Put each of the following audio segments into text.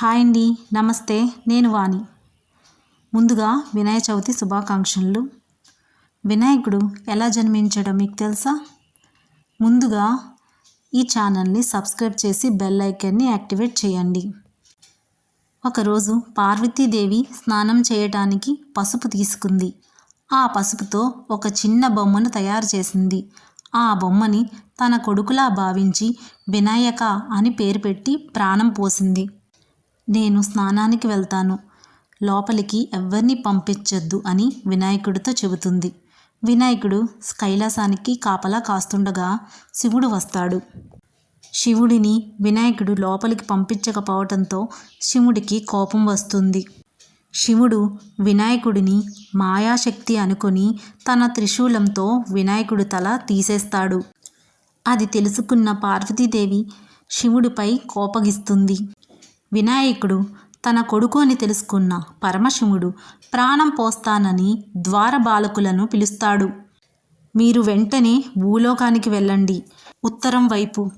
Hi అండి. నమస్తే. నేను వాణి. ముందుగా వినాయక చవితి శుభాకాంక్షలు. వినాయకుడు ఎలా జన్మించడం మీకు తెలుసా? ముందుగా ఈ ఛానల్ని సబ్స్క్రైబ్ చేసి బెల్ ఐకాన్ని యాక్టివేట్ చేయండి. ఒకరోజు పార్వతీదేవి స్నానం చేయటానికి పసుపు తీసుకుంది. ఆ పసుపుతో ఒక చిన్న బొమ్మను తయారు చేసింది. ఆ బొమ్మని తన కొడుకులా భావించి వినాయక అని పేరు పెట్టి ప్రాణం పోసింది. నేను స్నానానికి వెళ్తాను. లోపలికి ఎవ్వరిని పంపించొద్దు అని వినాయకుడితో చెబుతుంది. వినాయకుడు కైలాసానికి కాపలా కాస్తుండగా శివుడు వస్తాడు. శివుడిని వినాయకుడు లోపలికి పంపించకపోవటంతో శివుడికి కోపం వస్తుంది. శివుడు వినాయకుడిని మాయాశక్తి అనుకొని తన త్రిశూలంతో వినాయకుడు తల తీసేస్తాడు. అది తెలుసుకున్న పార్వతీదేవి శివుడిపై కోపగిస్తుంది. వినాయకుడు తన కొడుకు అని తెలుసుకున్న పరమశివుడు ప్రాణం పోస్తానని ద్వార బాలకులను పిలుస్తాడు. మీరు వెంటనే భూలోకానికి వెళ్ళండి. ఉత్తరం వైపు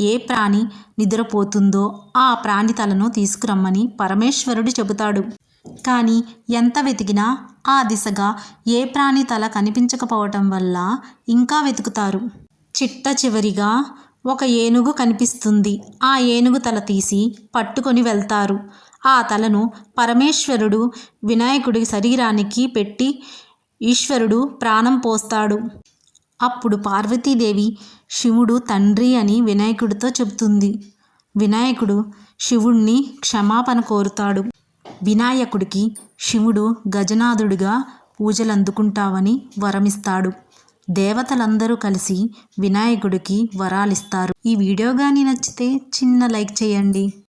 ఏ ప్రాణి నిద్రపోతుందో ఆ ప్రాణి తలను తీసుకురమ్మని పరమేశ్వరుడు చెబుతాడు. కానీ ఎంత వెతికినా ఆ దిశగా ఏ ప్రాణి తల కనిపించకపోవటం వల్ల ఇంకా వెతుకుతారు. చిట్ట చివరిగా ఒక ఏనుగు కనిపిస్తుంది. ఆ ఏనుగు తల తీసి పట్టుకొని వెళ్తారు. ఆ తలను పరమేశ్వరుడు వినాయకుడి శరీరానికి పెట్టి ఈశ్వరుడు ప్రాణం పోస్తాడు. అప్పుడు పార్వతీదేవి శివుడు తండ్రి అని వినాయకుడితో చెబుతుంది. వినాయకుడు శివుణ్ణి క్షమాపణ కోరుతాడు. వినాయకుడికి శివుడు గజనాథుడిగా పూజలు అందుకుంటావని వరమిస్తాడు. దేవతలందరూ కలిసి వినాయకుడికి వరాలిస్తారు. ఈ వీడియో కానీ నచ్చితే చిన్న లైక్ చేయండి.